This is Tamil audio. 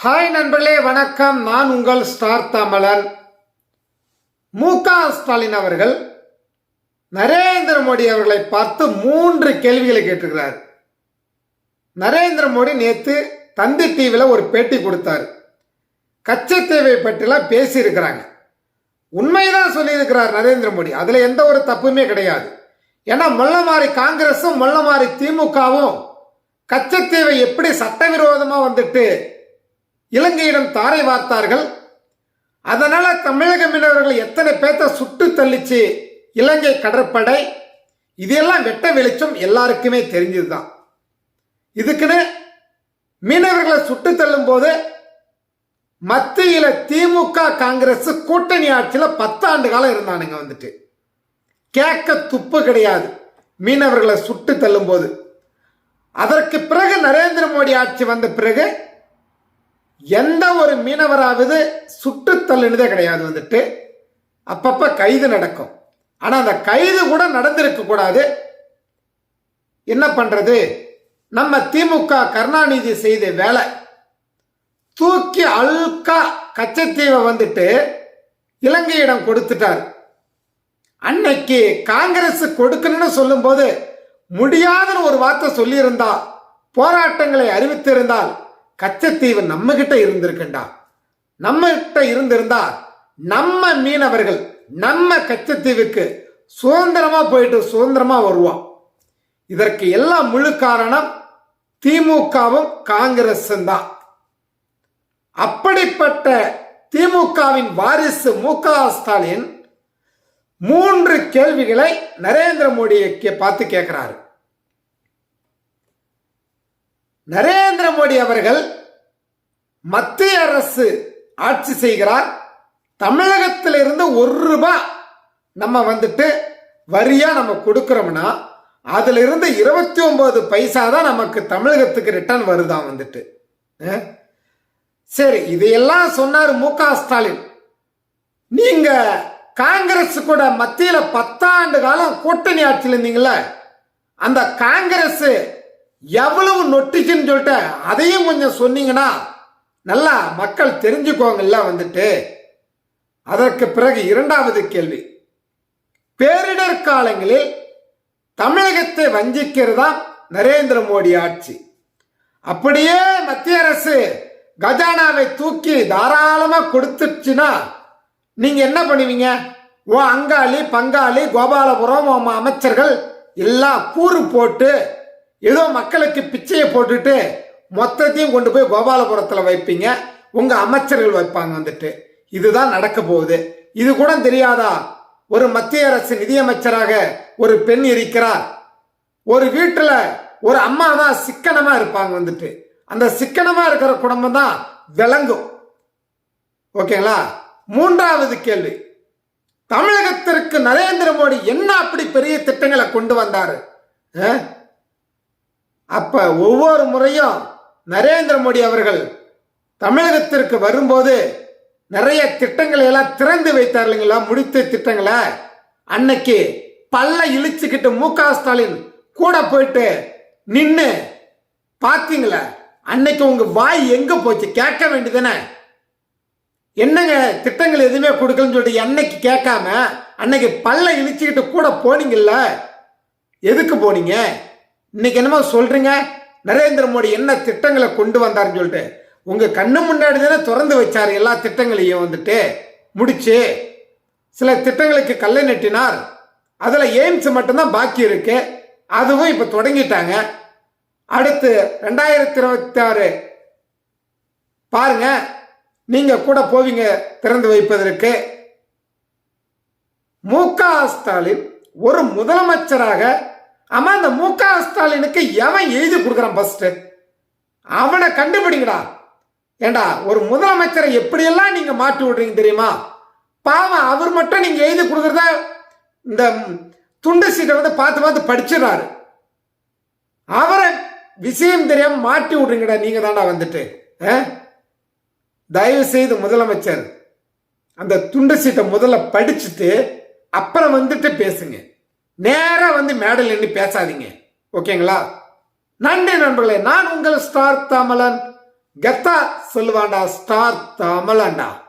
ஹாய் நண்பர்களே வணக்கம். நான் உங்கள் ஸ்டார் தமிழன். மு க ஸ்டாலின் அவர்கள் நரேந்திர மோடி அவர்களை பார்த்து மூன்று கேள்விகளை கேட்டிருக்கிறார். நரேந்திர மோடி நேற்று தந்தி டிவியில் ஒரு பேட்டி கொடுத்தார். கச்சத்தீவை பற்றிலாம் பேசியிருக்கிறாங்க. உண்மைதான் சொல்லியிருக்கிறார் நரேந்திர மோடி. அதில் எந்த ஒரு தப்புமே கிடையாது. ஏன்னா முள்ளமாரி காங்கிரஸும் முள்ளமாரி திமுகவும் கச்சத்தேவை எப்படி சட்டவிரோதமாக வந்துட்டு இலங்கையிடம் தாரை வார்த்தார்கள். அதனால தமிழக மீனவர்கள் எத்தனை பேர்த்த சுட்டு தள்ளிச்சு இலங்கை கடற்படை? இதெல்லாம் வெட்ட வெளிச்சம் எல்லாருக்குமே தெரிஞ்சதுதான். இதுக்குன்னு மீனவர்களை சுட்டு தள்ளும் போது மத்தியில திமுக காங்கிரஸ் கூட்டணி ஆட்சியில பத்தாண்டு காலம் இருந்தானுங்க வந்துட்டு. கேட்க துப்பு கிடையாது மீனவர்களை சுட்டு தள்ளும் போது அதற்கு பிறகு நரேந்திர மோடி ஆட்சி வந்த பிறகு எந்த ஒரு மீனவராவது சுட்டுத்தள்ளுனதே கிடையாது வந்துட்டு. அப்பப்ப கைது நடக்கும். ஆனா அந்த கைது கூட நடந்திருக்க கூடாது. என்ன பண்றது? நம்ம திமுக கருணாநிதி செய்த வேலை. தூக்கி அல்கா கச்சத்தீவை வந்துட்டு இலங்கையிடம் கொடுத்துட்டார். அன்னைக்கு காங்கிரஸ் கொடுக்கணும்னு சொல்லும்போது முடியாதுன்னு ஒரு வார்த்தை சொல்லியிருந்தா போராட்டங்களை அறிவித்திருந்தால் கச்சத்தீவு நம்ம கிட்ட இருந்திருக்குண்டா. நம்ம கிட்ட இருந்திருந்தா நம்ம மீனவர்கள் நம்ம கச்சத்தீவுக்கு சுதந்திரமா போயிட்டு சுதந்திரமா வருவோம். இதற்கு எல்லாம் முழு காரணம் திமுகவும் காங்கிரஸும் தான். அப்படிப்பட்ட திமுகவின் வாரிசு மு க ஸ்டாலின் மூன்று கேள்விகளை நரேந்திர மோடியை கே- பார்த்து கேட்கிறாரு. நரேந்திர மோடி அவர்கள் மத்திய அரசு ஆட்சி செய்கிறார். தமிழகத்திலிருந்து ஒரு ரூபாய் நம்ம வந்துட்டு வரியா நம்ம கொடுக்கிறோம்னா அதுல இருந்து இருபத்தி ஒன்பது பைசா தான் நமக்கு தமிழகத்துக்கு ரிட்டர்ன் வருதான் வந்துட்டு. சரி இதையெல்லாம் சொன்னார் மு க ஸ்டாலின். நீங்க காங்கிரஸ் கூட மத்தியில பத்தாண்டு காலம் கூட்டணி ஆட்சியில் இருந்தீங்கல்ல அந்த காங்கிரஸ் எவ்வளவு நொட்டுச்சுன்னு சொல்லிட்டு அதையும் கொஞ்சம் சொன்னீங்கன்னா நல்லா மக்கள் தெரிஞ்சுக்குவாங்கல்ல வந்துட்டு. அதற்கு பிறகு இரண்டாவது கேள்வி. பேரிடர் காலங்களில் தமிழகத்தை வஞ்சிக்கிறதா நரேந்திர மோடி ஆட்சி? அப்படியே மத்திய அரசு கஜானாவை தூக்கி தாராளமா கொடுத்துச்சுன்னா நீங்க என்ன பண்ணுவீங்க? ஓ அங்காளி பங்காளி கோபாலபுரம் அமைச்சர்கள் எல்லாம் கூறு போட்டு ஏதோ மக்களுக்கு பிச்சையை போட்டுட்டு மொத்தத்தையும் கொண்டு போய் கோபாலபுரத்தில் வைப்பீங்க. உங்கள் அமைச்சர்கள் வைப்பாங்க வந்துட்டு. இதுதான் நடக்க போகுது. இது கூட தெரியாதா? ஒரு மத்திய அரசு நிதியமைச்சராக ஒரு பெண் இருக்கிறார். ஒரு வீட்டில் ஒரு அம்மா தான் சிக்கனமாக இருப்பாங்க வந்துட்டு. அந்த சிக்கனமாக இருக்கிற குடும்பம் தான் விளங்கும் ஓகேங்களா? மூன்றாவது கேள்வி. தமிழகத்திற்கு நரேந்திர மோடி என்ன அப்படி பெரிய திட்டங்களை கொண்டு வந்தாரு? ஆ? அப்போ ஒவ்வொரு முறையும் நரேந்திர மோடி அவர்கள் தமிழகத்திற்கு வரும்போது நிறைய திட்டங்களை எல்லாம் திறந்து வைத்தார் இல்லைங்களா? முடித்த திட்டங்களை. அன்னைக்கு பல்ல இழிச்சுக்கிட்டு மு க ஸ்டாலின் கூட போயிட்டு நின்று பார்த்தீங்களா அன்னைக்கு உங்க வாய் எங்க போச்சு? கேட்க வேண்டியதானே என்னங்க திட்டங்கள் எதுவுமே கொடுக்கலன்னு சொல்லிட்டு அன்னைக்கு கேட்காம அன்னைக்கு பல்ல இழிச்சுக்கிட்டு கூட போனீங்கல்ல? எதுக்கு போனீங்க? இன்னைக்கு என்னமோ சொல்றீங்க? நரேந்திர மோடி என்ன திட்டங்களை கொண்டு வந்தாருன்னு சொல்லிட்டு. உங்க கண்ணு முன்னாடி தானே திறந்து வச்சார் எல்லா திட்டங்களையும் வந்துட்டு. முடிச்சு. சில திட்டங்களுக்கு கல்லை நட்டினார். அதில் எய்ம்ஸ் மட்டும்தான் பாக்கி இருக்கு. அதுவும் இப்போ தொடங்கிட்டாங்க. அடுத்து ரெண்டாயிரத்தி இருபத்தி ஆறு பாருங்க. நீங்க கூட போவீங்க திறந்து வைப்பதற்கு. மு க ஸ்டாலின் ஒரு முதலமைச்சராக ஆமா இந்த மு க ஸ்டாலினுக்கு எவன் எழுதி கொடுக்குறான் ஃபர்ஸ்ட் அவனை கண்டுபிடிங்கடா. ஏண்டா ஒரு முதலமைச்சரை எப்படியெல்லாம் நீங்க மாட்டி விடுறீங்க தெரியுமா? பாவம் அவர் மட்டும் நீங்க எழுதி கொடுக்குறத இந்த துண்டு சீட்டை வந்து பார்த்து பார்த்து படிச்சிடறாரு. அவரை விஷயம் தெரியாம மாட்டி விடுறீங்கடா நீங்க தாண்டா வந்துட்டு. ஆ? தயவு செய்து முதலமைச்சர் அந்த துண்டு சீட்டை முதல்ல படிச்சுட்டு அப்புறம் வந்துட்டு பேசுங்க. நேரா வந்து மேடல் நின்று பேசாதீங்க. ஓகேங்களா? நன்றி நண்பர்களே நான் உங்கள் ஸ்டார் தாமலன். கெத்தா சொல்லுவாண்டா ஸ்டார் தமிழண்டா